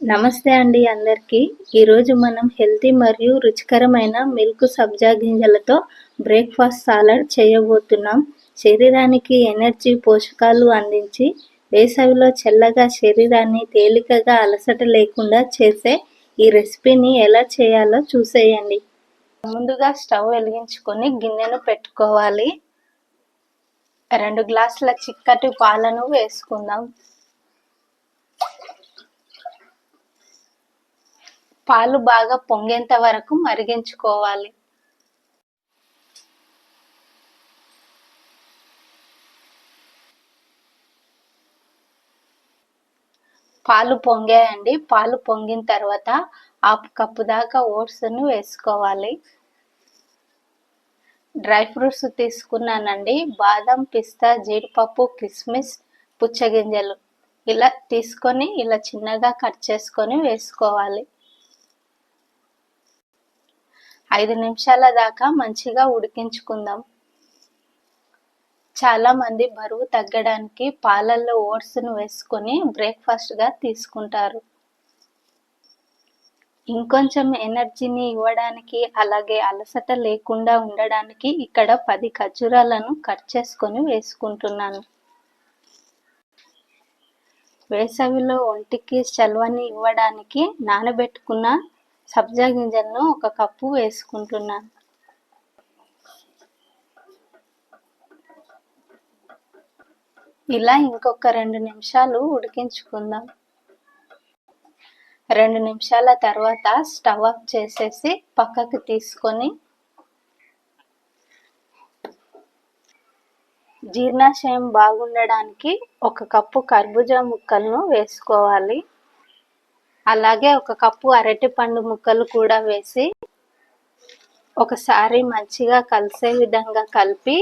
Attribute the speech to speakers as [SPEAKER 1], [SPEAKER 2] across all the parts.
[SPEAKER 1] నమస్తే అండి అందరికీ. ఈరోజు మనం హెల్తీ మరియు రుచికరమైన మిల్క్ సబ్జా గింజలతో బ్రేక్ఫాస్ట్ సాలడ్ చేయబోతున్నాం. శరీరానికి ఎనర్జీ పోషకాలు అందించి వేసవిలో చల్లగా శరీరాన్ని తేలికగా అలసట లేకుండా చేసే ఈ రెసిపీని ఎలా చేయాలో చూసేయండి. ముందుగా స్టవ్ వెలిగించుకొని గిన్నెను పెట్టుకోవాలి. రెండు గ్లాసుల చిక్కటి పాలను వేసుకుందాం. పాలు బాగా పొంగేంత వరకు మరిగించుకోవాలి. పాలు పొంగాయండి. పాలు పొంగిన తర్వాత హాఫ్ కప్పు దాకా ఓట్స్ని వేసుకోవాలి. డ్రై ఫ్రూట్స్ తీసుకున్నానండి. బాదం పిస్తా జీడిపప్పు కిస్మిస్ పుచ్చగింజలు. ఇలా తీసుకొని ఇలా చిన్నగా కట్ చేసుకొని వేసుకోవాలి. ఐదు నిమిషాల దాకా మంచిగా ఉడికించుకుందాం. చాలా మంది బరువు తగ్గడానికి పాలల్లో ఓట్స్ను వేసుకొని బ్రేక్ఫాస్ట్గా తీసుకుంటారు. ఇంకొంచెం ఎనర్జీని ఇవ్వడానికి అలాగే అలసట లేకుండా ఉండడానికి ఇక్కడ పది ఖర్జూరాలను కట్ చేసుకొని వేసుకుంటున్నాను. వేసవిలో ఒంటికి చలువని ఇవ్వడానికి నానబెట్టుకున్న సబ్జా గింజలను ఒక కప్పు వేసుకుంటున్నాను ఇలా ఇంకొక రెండు నిమిషాలు ఉడికించుకుందాం. రెండు నిమిషాల తర్వాత స్టవ్ ఆఫ్ చేసేసి పక్కకు తీసుకొని జీర్ణాశయం బాగుండడానికి ఒక కప్పు కర్బూజా ముక్కలను వేసుకోవాలి. అలాగే ఒక కప్పు అరటి పండు ముక్కలు కూడా వేసి ఒకసారి మంచిగా కలిసే విధంగా కలిపి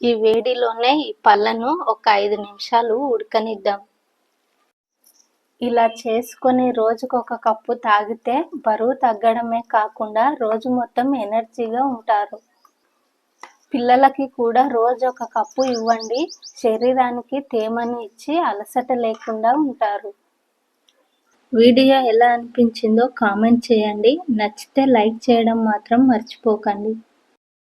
[SPEAKER 1] ఈ వేడిలోనే ఈ పళ్ళను ఒక ఐదు నిమిషాలు ఉడకనిద్దాం. ఇలా చేసుకొని రోజుకు ఒక కప్పు తాగితే బరువు తగ్గడమే కాకుండా రోజు మొత్తం ఎనర్జీగా ఉంటారు. పిల్లలకి కూడా రోజు ఒక కప్పు ఇవ్వండి శరీరానికి తేమని ఇచ్చి అలసట లేకుండా ఉంటారు. వీడియో ఎలా అనిపించిందో కామెంట్ చేయండి. నచ్చితే లైక్ చేయడం మాత్రం మర్చిపోకండి.